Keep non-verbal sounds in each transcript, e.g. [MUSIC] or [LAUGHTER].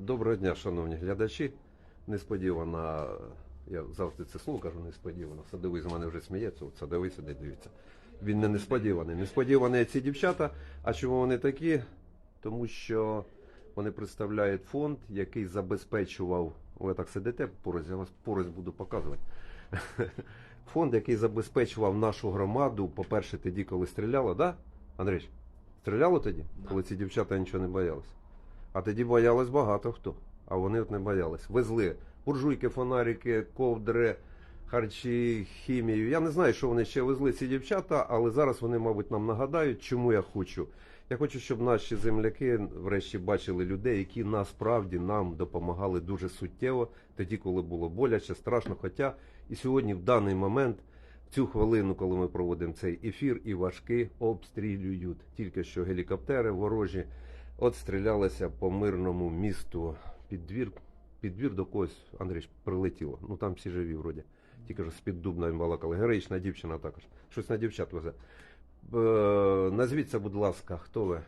Доброго дня, шановні глядачі. Несподівано, я завжди це слово кажу несподівано. Садовий з мене вже сміється, от садовий сидить, дивіться. Він не несподіваний. Несподівані ці дівчата. А чому вони такі? Тому що вони представляють фонд, який забезпечував. Ви так сидите поруч, я вас поруч буду показувати. [LAUGHS] Фонд, який забезпечував нашу громаду, по-перше, тоді, коли стріляло, да? Андрій? Стріляло тоді, коли ці дівчата нічого не боялися? А тоді боялось багато хто. А вони от не боялись. Везли буржуйки, фонарики, ковдри, харчі, хімію. Я не знаю, що вони ще везли ці дівчата, але зараз вони, мабуть, нам нагадають, чому я хочу. Я хочу, щоб наші земляки врешті бачили людей, які насправді нам допомагали дуже суттєво, тоді, коли було боляче, страшно. Хоча і сьогодні, в даний момент, в цю хвилину, коли ми проводимо цей ефір, і важкі обстрілюють. Тільки що гелікоптери ворожі от стрілялися по мирному місту. Під двір, під двір до когось, Андрій, прилетіло. Ну там всі живі вроді. Тільки ж з-під дубна їм балакали. Героїчна дівчина також. Щось на дівчат везе. Е, назвіться, будь ласка, хто ви?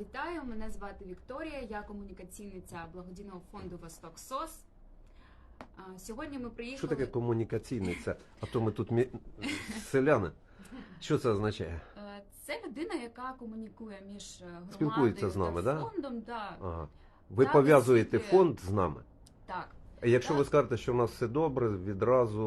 Вітаю, мене звати Вікторія, я комунікаційниця благодійного фонду Восток СОС. Сьогодні ми приїхали. Що таке комунікаційний? Це? А то ми тут мі... селяни. Що це означає? Е, Це людина, яка комунікує між е, громадою Спілкується з нами, та да? фондом. Да? Ага. Ви Так, пов'язуєте оскільки- фонд з нами. Так. А Якщо Так. ви скажете, що в нас все добре, відразу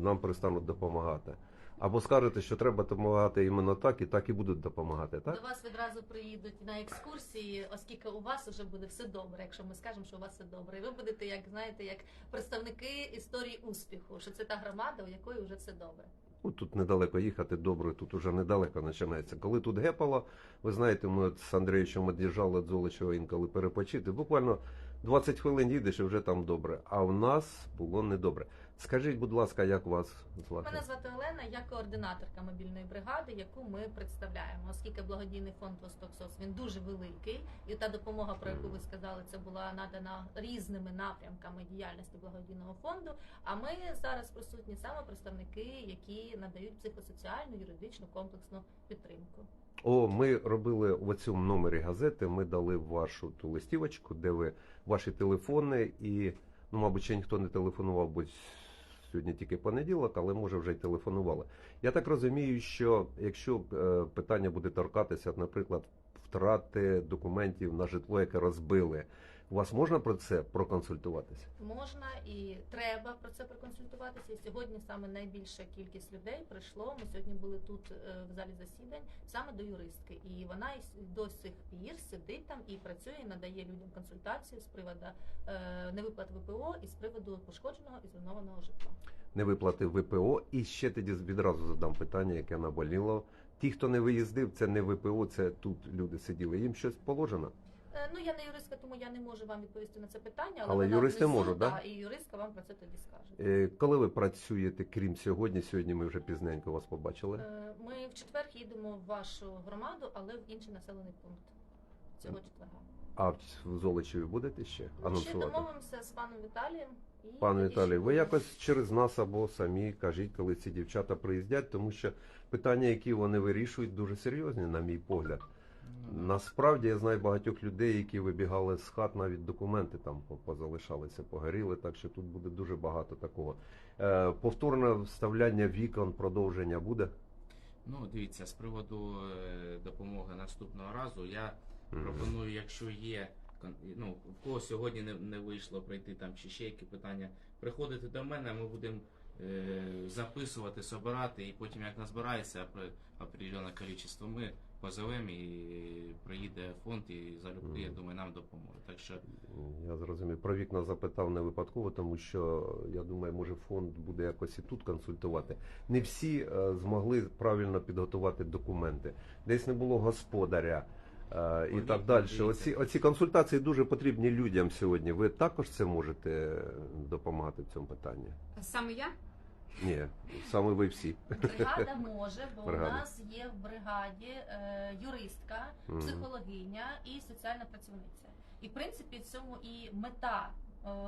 нам перестануть допомагати. Або скажете, що треба допомагати іменно так, і так і будуть допомагати, так? До вас відразу приїдуть на екскурсії, оскільки у вас вже буде все добре, якщо ми скажемо, що у вас все добре. І ви будете, як знаєте, як представники історії успіху, що це та громада, у якої вже все добре. Ну, тут недалеко їхати, добре, тут уже недалеко починається. Коли тут гепало, ви знаєте, ми от з Андрієчем од'їжджали від Золочева інколи перепочити. Буквально 20 хвилин їдеш і вже там добре. А в нас було недобре. Скажіть, будь ласка, як вас звати? Мене звати Олена, я координаторка мобільної бригади, яку ми представляємо. Оскільки благодійний фонд Восток СОС він дуже великий, і та допомога, про яку ви сказали, це була надана різними напрямками діяльності благодійного фонду. А ми зараз присутні саме представники, які надають психосоціальну, юридичну комплексну підтримку. О, ми робили в цьому номері газети. Ми дали вашу ту листівочку, де ви ваші телефони, і ну, мабуть, ще ніхто не телефонував, бо сьогодні тільки понеділок, але може вже й телефонували. Я так розумію, що якщо е, питання буде торкатися, наприклад, втрати документів на житло, яке розбили, у вас можна про це проконсультуватися? Можна і треба про це проконсультуватися. І сьогодні саме найбільша кількість людей прийшло. Ми сьогодні були тут е, в залі засідань саме до юристки, і вона до сих пір сидить там і працює, і надає людям консультацію з приводу е, невиплат ВПО і з приводу пошкодженого і зруйнованого житла. Не виплатив ВПО, і ще тоді відразу задам питання, яке наболіло. Ті, хто не виїздив, це не ВПО, це тут люди сиділи. Їм щось положено. Е, Ну я не юристка, тому я не можу вам відповісти на це питання, але, Але юристи можуть, да? і юристка вам про це тоді скаже. Е, Коли ви працюєте, крім сьогодні, сьогодні ми вже пізненько вас побачили. Е, Ми в четвер їдемо в вашу громаду, але в інший населений пункт цього четверга. А в Золочеві будете ще Ми ще анонсувати? домовимося з паном Віталієм. І тоді Віталій, ви якось через нас або самі кажіть, коли ці дівчата приїздять, тому що питання, які вони вирішують, дуже серйозні, на мій погляд. Насправді я знаю багатьох людей, які вибігали з хат, навіть документи там по- позалишалися, погоріли, так що тут буде дуже багато такого. Е, повторне вставляння вікон, продовження буде. Ну, дивіться, з приводу е, допомоги наступного разу, я пропоную, якщо є ну, в кого сьогодні не, не вийшло прийти там чи ще які питання, приходити до мене, ми будемо е, записувати, собирати, і потім як назбирається определенне кількість, ми позовемо і приїде фонд і залюбки, я думаю, нам допоможе. Так що Я зрозумів. Про вікна запитав не випадково, тому що я думаю, може фонд буде якось і тут консультувати. Не всі е, змогли правильно підготувати документи. Десь не було господаря. е, І так далі. Оці, оці консультації дуже потрібні людям сьогодні. Ви також це можете допомагати в цьому питанні? Саме я? Ні, саме ви всі. Бригада [LAUGHS] може, бо Бригада. у нас є в бригаді е, юристка, психологиня і соціальна працівниця. І в принципі в цьому і мета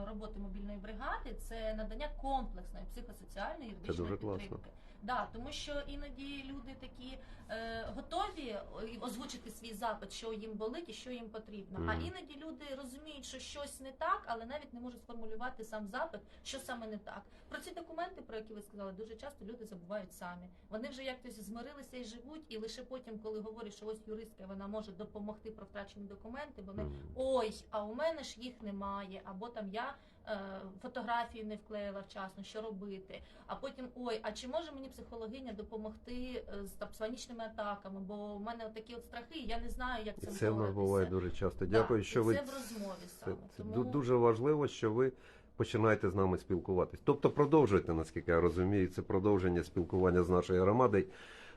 роботи мобільної бригади це надання комплексної психосоціальної юридичної дуже класно. Да, тому що іноді люди такі е, готові е, озвучити свій запит, що їм болить і що їм потрібно. А іноді люди розуміють, що щось не так, але навіть не можуть сформулювати сам запит, що саме не так. Про ці документи, про які ви сказали, дуже часто люди забувають самі. Вони вже якось змирилися і живуть, і лише потім, коли говорять, що ось юристка вона може допомогти про втрачені документи, вони Мгм. ой, а у мене ж їх немає, або там я е, фотографію не вклеїла вчасно, що робити. А потім ой, а чи може мені психологиня допомогти е, з там, з атаками? Бо у мене такі от страхи, я не знаю, як І це в нас буває дуже часто. Дякую, і що ви це в розмові саме. це Тому... дуже важливо, що ви починаєте з нами спілкуватись. Тобто продовжуйте, наскільки я розумію, це продовження спілкування з нашою громадою.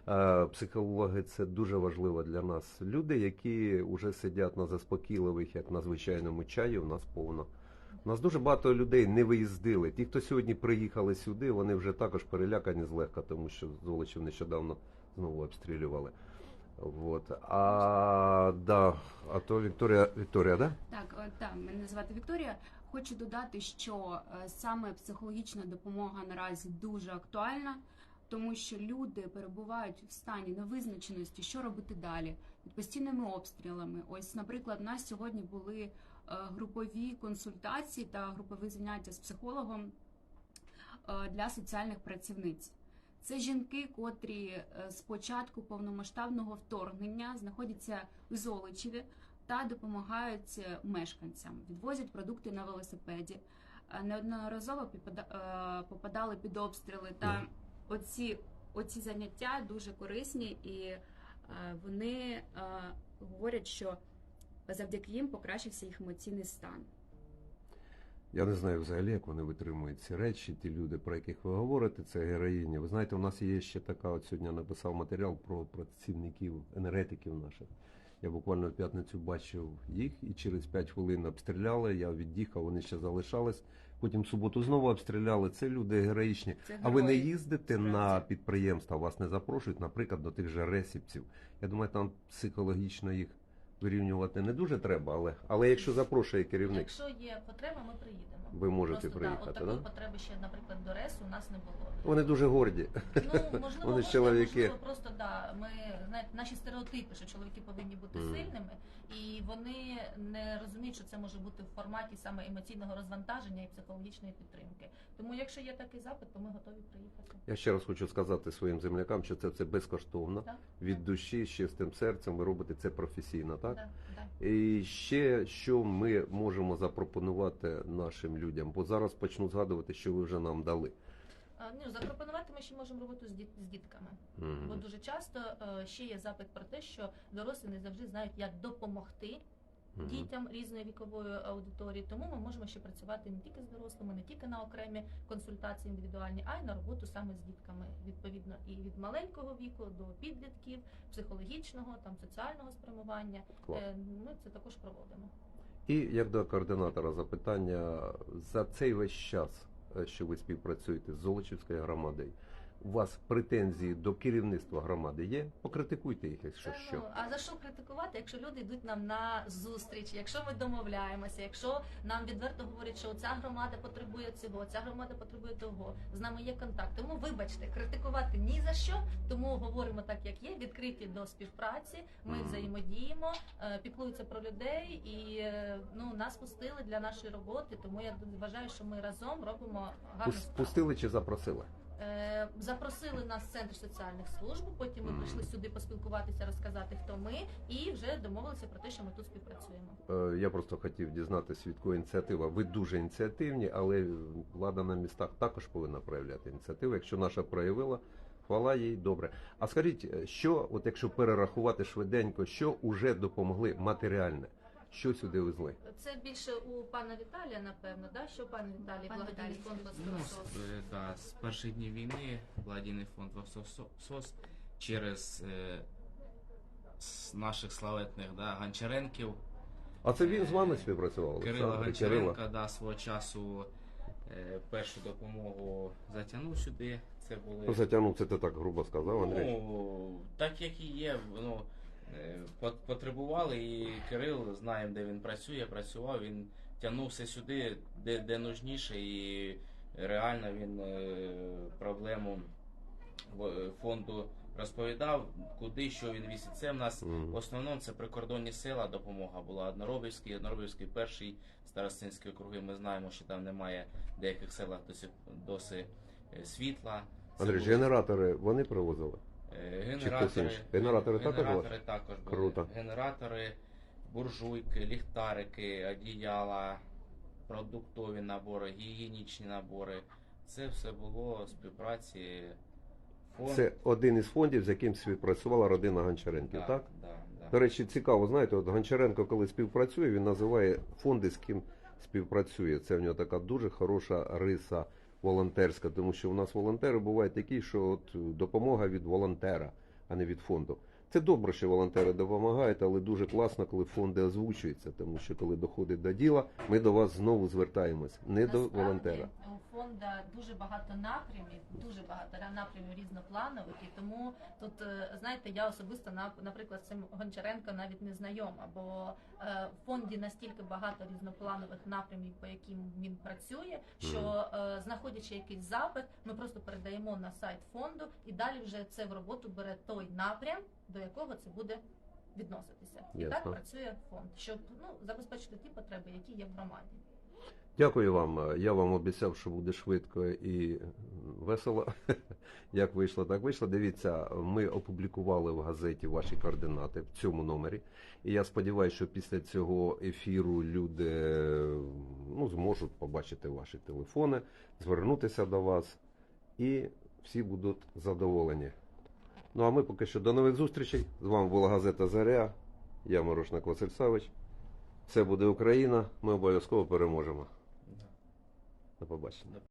Е, Психологи це дуже важливо для нас. Люди, які вже сидять на заспокійливих, як на звичайному чаї, у нас повно. У нас дуже багато людей не виїздили. Ті, хто сьогодні приїхали сюди, вони вже також перелякані злегка, тому що Золочів нещодавно знову обстрілювали. Вот. А, да, а то Вікторія, Вікторія, да? Так, е, так, мене звати Вікторія. Хочу додати, що е, саме психологічна допомога наразі дуже актуальна, тому що люди перебувають в стані невизначеності, що робити далі під постійними обстрілами. Ось, наприклад, у нас сьогодні були е, групові консультації та групові заняття з психологом е, для соціальних працівниць. Це жінки, котрі е, з початку повномасштабного вторгнення знаходяться в Золочеві та допомагають е, мешканцям, відвозять продукти на велосипеді. Е, Неодноразово е, попадали під обстріли. Та оці, оці заняття дуже корисні, і е, вони е, говорять, що завдяки їм покращився їх емоційний стан. Я не знаю взагалі, як вони витримують ці речі, ті люди, про яких ви говорите, це героїні. Ви знаєте, у нас є ще така, от сьогодні я написав матеріал про працівників енергетиків наших. Я буквально в п'ятницю бачив їх і через 5 хвилин обстріляли. Я від'їхав, вони ще залишались. Потім в суботу знову обстріляли. Це люди героїчні. Це А ви не їздите справді. на підприємства, вас не запрошують, наприклад, до тих же ресіпців. Я думаю, там психологічно їх вирівнювати не дуже треба, але, але якщо запрошує керівник, Якщо є потреба, ми приїдемо. ви можете Просто, приїхати. да, от Да, потреби ще, наприклад, до РЕСу у нас не було. Вони дуже горді. Ну, можливо, Вони ж можливо, чоловіки. можливо, просто да. Ми знаєте, наші стереотипи, що чоловіки повинні бути Мгм. сильними, і вони не розуміють, що це може бути в форматі саме емоційного розвантаження і психологічної підтримки. Тому, якщо є такий запит, то ми готові приїхати. Я ще раз хочу сказати своїм землякам, що це все безкоштовно. Так? Від душі, з чистим серцем, ви робите це професійно, так? Да, да. І ще що ми можемо запропонувати нашим людям, бо зараз почну згадувати, що ви вже нам дали. Ну, запропонувати ми ще можемо роботу з, діт- з дітками. Мгм. Бо дуже часто е, ще є запит про те, що дорослі не завжди знають, як допомогти. Дітям різної вікової аудиторії. Тому ми можемо ще працювати не тільки з дорослими, не тільки на окремі консультації індивідуальні, а й на роботу саме з дітками. Відповідно, і від маленького віку до підлітків, психологічного, там соціального спрямування. Клас. Е, Ми це також проводимо. І як до координатора запитання за цей весь час, е, що ви співпрацюєте з Золочівською громадою, у вас претензії до керівництва громади є? Покритикуйте їх, якщо що. ну, а за що критикувати, якщо люди йдуть нам на зустріч, якщо ми домовляємося, якщо нам відверто говорять, що ця громада потребує цього, ця громада потребує того, з нами є контакт. Тому вибачте, критикувати ні за що, тому говоримо так, як є, відкриті до співпраці. Ми Мгм. взаємодіємо, е, піклуються про людей і е, ну нас пустили для нашої роботи. Тому я вважаю, що ми разом робимо гарну Пус- Пустили чи запросили? Е, Запросили нас в центр соціальних служб. Потім ми прийшли сюди поспілкуватися, розказати, хто ми, і вже домовилися про те, що ми тут співпрацюємо. Е, Я просто хотів дізнатися, від кого ініціатива. Ви дуже ініціативні, але влада на містах також повинна проявляти ініціативу. Якщо наша проявила, хвала їй добре. А скажіть, е, що, от якщо перерахувати швиденько, що уже допомогли матеріальне? Що сюди везли? Це більше у пана Віталія, напевно, да? що пан Віталій, Пан благодійний Віталій. фонд Ну, з, е, да, з перших днів війни благодійний фонд СОС через е, с- наших славетних да, Гончаренків, А це він з вами співпрацював? Кирила Олександр. Гончаренка да, свого часу е, першу допомогу затягнув сюди. Це були Ну, затягнув, це ти так грубо сказав, Андрій. Ну, так як і є, ну, е, потребували, і Кирил, знаємо, де він працює, працював, він тягнувся сюди, де, де нужніше, і реально він е, проблему фонду розповідав, куди що він вісить. Це в нас в основному це прикордонні села допомога була Одноробівський, Одноробівський перший старостинський округи. Ми знаємо, що там немає в деяких селах досі, досі е, світла. Андрій, генератори вони привозили? Генератори. Генератори також генератори також були. Круто. Генератори, буржуйки, ліхтарики, одіяла, продуктові набори, гігієнічні набори. Це все було в співпраці фонд. Це один із фондів, з яким співпрацювала родина Гончаренків, так? Да, да. До речі, цікаво, знаєте, от Гончаренко, коли співпрацює, він називає фонди, з ким співпрацює. Це в нього така дуже хороша риса волонтерська, тому що у нас волонтери бувають такі, що от допомога від волонтера, а не від фонду. Це добре, що волонтери допомагають, але дуже класно, коли фонди озвучуються, тому що коли доходить до діла, ми до вас знову звертаємось, не до волонтера. Фонда дуже багато напрямів, дуже багато напрямів різнопланових, і тому тут е, знаєте, я особисто на- наприклад з цим Гончаренко навіть не знайома, бо е, в фонді настільки багато різнопланових напрямів, по яким він працює, що е, знаходячи якийсь запит, ми просто передаємо на сайт фонду, і далі вже це в роботу бере той напрям, до якого це буде відноситися. І так працює фонд, щоб ну забезпечити ті потреби, які є в громаді. Дякую вам. Я вам обіцяв, що буде швидко і весело. [LAUGHS] Як вийшло, так вийшло. Дивіться, ми опублікували в газеті ваші координати в цьому номері. І я сподіваюся, що після цього ефіру люди ну, зможуть побачити ваші телефони, звернутися до вас, і всі будуть задоволені. Ну а ми поки що до нових зустрічей. З вами була газета Заря. Я Морошник Василь Савич. Це буде Україна. Ми обов'язково переможемо. До побачення.